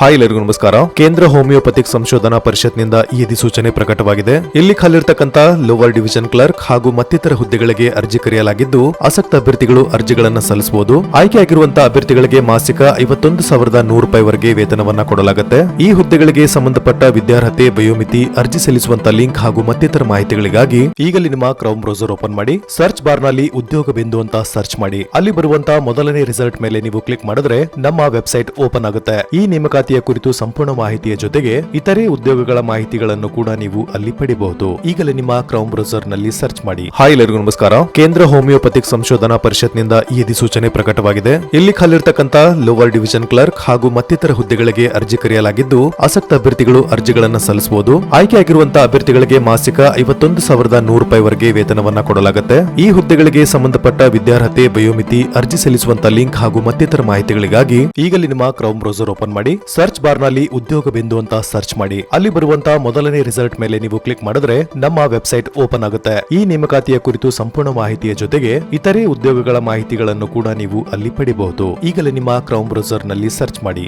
Hi ಎಲ್ಲರಿಗೂ ನಮಸ್ಕಾರ. ಕೇಂದ್ರ ಹೋಮಿಯೋಪತಿಕ್ ಸಂಶೋಧನಾ ಪರಿಷತ್ನಿಂದ ಈ ಅಧಿಸೂಚನೆ ಪ್ರಕಟವಾಗಿದೆ. ಇಲ್ಲಿ ಖಾಲಿರ್ತಕ್ಕಂತ ಲೋವರ್ ಡಿವಿಷನ್ ಕ್ಲರ್ಕ್ ಹಾಗೂ ಮತ್ತಿತರ ಹುದ್ದೆಗಳಿಗೆ ಅರ್ಜಿ ಕರೆಯಲಾಗಿದ್ದು, ಆಸಕ್ತ ಅಭ್ಯರ್ಥಿಗಳು ಅರ್ಜಿಗಳನ್ನು ಸಲ್ಲಿಸಬಹುದು. ಆಯ್ಕೆಯಾಗಿರುವಂತಹ ಅಭ್ಯರ್ಥಿಗಳಿಗೆ ಮಾಸಿಕ ಐವತ್ತೊಂದು ಸಾವಿರದ ನೂರು ರೂಪಾಯಿವರೆಗೆ ವೇತನವನ್ನ ಕೊಡಲಾಗುತ್ತೆ. ಈ ಹುದ್ದೆಗಳಿಗೆ ಸಂಬಂಧಪಟ್ಟ ವಿದ್ಯಾರ್ಹತೆ ಬಯೋಮಿತಿ ಅರ್ಜಿ ಸಲ್ಲಿಸುವಂತ ಲಿಂಕ್ ಹಾಗೂ ಮತ್ತಿತರ ಮಾಹಿತಿಗಳಿಗಾಗಿ ಈಗಲೇ ನಿಮ್ಮ ಕ್ರೌಮ್ ಬ್ರೌಸರ್ ಓಪನ್ ಮಾಡಿ, ಸರ್ಚ್ ಬಾರ್ನಲ್ಲಿ ಉದ್ಯೋಗ ಬಿಂದು ಅಂತ ಸರ್ಚ್ ಮಾಡಿ. ಅಲ್ಲಿ ಬರುವಂತಹ ಮೊದಲನೇ ರಿಸಲ್ಟ್ ಮೇಲೆ ನೀವು ಕ್ಲಿಕ್ ಮಾಡಿದ್ರೆ ನಮ್ಮ ವೆಬ್ಸೈಟ್ ಓಪನ್ ಆಗುತ್ತೆ. ಈ ನೇಮಕಾತಿಯ ಕುರಿತು ಸಂಪೂರ್ಣ ಮಾಹಿತಿಯ ಜೊತೆಗೆ ಇತರೆ ಉದ್ಯೋಗಗಳ ಮಾಹಿತಿಗಳನ್ನು ಕೂಡ ನೀವು ಅಲ್ಲಿ ಪಡೆಯಬಹುದು. ಈಗಲೇ ನಿಮ್ಮ ಕ್ರೌಮ್ ಬ್ರೌಸರ್ನಲ್ಲಿ ಸರ್ಚ್ ಮಾಡಿ. ಹಾಯ್ ಎಲ್ಲರಿಗೂ ನಮಸ್ಕಾರ. ಕೇಂದ್ರ ಹೋಮಿಯೋಪತಿಕ್ ಸಂಶೋಧನಾ ಪರಿಷತ್ನಿಂದ ಈ ಅಧಿಸೂಚನೆ ಪ್ರಕಟವಾಗಿದೆ. ಇಲ್ಲಿ ಖಾಲಿರ್ತಕ್ಕಂಥ ಲೋವರ್ ಡಿವಿಷನ್ ಕ್ಲರ್ಕ್ ಹಾಗೂ ಮತ್ತಿತರ ಹುದ್ದೆಗಳಿಗೆ ಅರ್ಜಿ ಕರೆಯಲಾಗಿದ್ದು, ಆಸಕ್ತ ಅಭ್ಯರ್ಥಿಗಳು ಅರ್ಜಿಗಳನ್ನು ಸಲ್ಲಿಸಬಹುದು. ಆಯ್ಕೆಯಾಗಿರುವಂತಹ ಅಭ್ಯರ್ಥಿಗಳಿಗೆ ಮಾಸಿಕ ಐವತ್ತೊಂದು ಸಾವಿರದ ನೂರು ರೂಪಾಯಿವರೆಗೆ ವೇತನವನ್ನ ಕೊಡಲಾಗುತ್ತೆ. ಈ ಹುದ್ದೆಗಳಿಗೆ ಸಂಬಂಧಪಟ್ಟ ವಿದ್ಯಾರ್ಹತೆ, ಬಯೋಮಿತಿ, ಅರ್ಜಿ ಸಲ್ಲಿಸುವಂತ ಲಿಂಕ್ ಹಾಗೂ ಮತ್ತಿತರ ಮಾಹಿತಿಗಳಿಗಾಗಿ ಈಗಲೇ ನಿಮ್ಮ ಕ್ರೌಮ್ ಬ್ರೌಸರ್ ಓಪನ್ ಮಾಡಿ ಸರ್ಚ್ ಬಾರ್ನಲ್ಲಿ ಉದ್ಯೋಗ ಬಿಂದು ಅಂತ ಸರ್ಚ್ ಮಾಡಿ. ಅಲ್ಲಿ ಬರುವಂತಹ ಮೊದಲನೇ ರಿಸಲ್ಟ್ ಮೇಲೆ ನೀವು ಕ್ಲಿಕ್ ಮಾಡಿದ್ರೆ ನಮ್ಮ ವೆಬ್ಸೈಟ್ ಓಪನ್ ಆಗುತ್ತೆ. ಈ ನೇಮಕಾತಿಯ ಕುರಿತು ಸಂಪೂರ್ಣ ಮಾಹಿತಿಯ ಜೊತೆಗೆ ಇತರೆ ಉದ್ಯೋಗಗಳ ಮಾಹಿತಿಗಳನ್ನು ಕೂಡ ನೀವು ಅಲ್ಲಿ ಪಡಿಬಹುದು ಈಗಲೇ ನಿಮ್ಮ ಕ್ರೌಮ್ ಬ್ರೌಸರ್ನಲ್ಲಿ ಸರ್ಚ್ ಮಾಡಿ.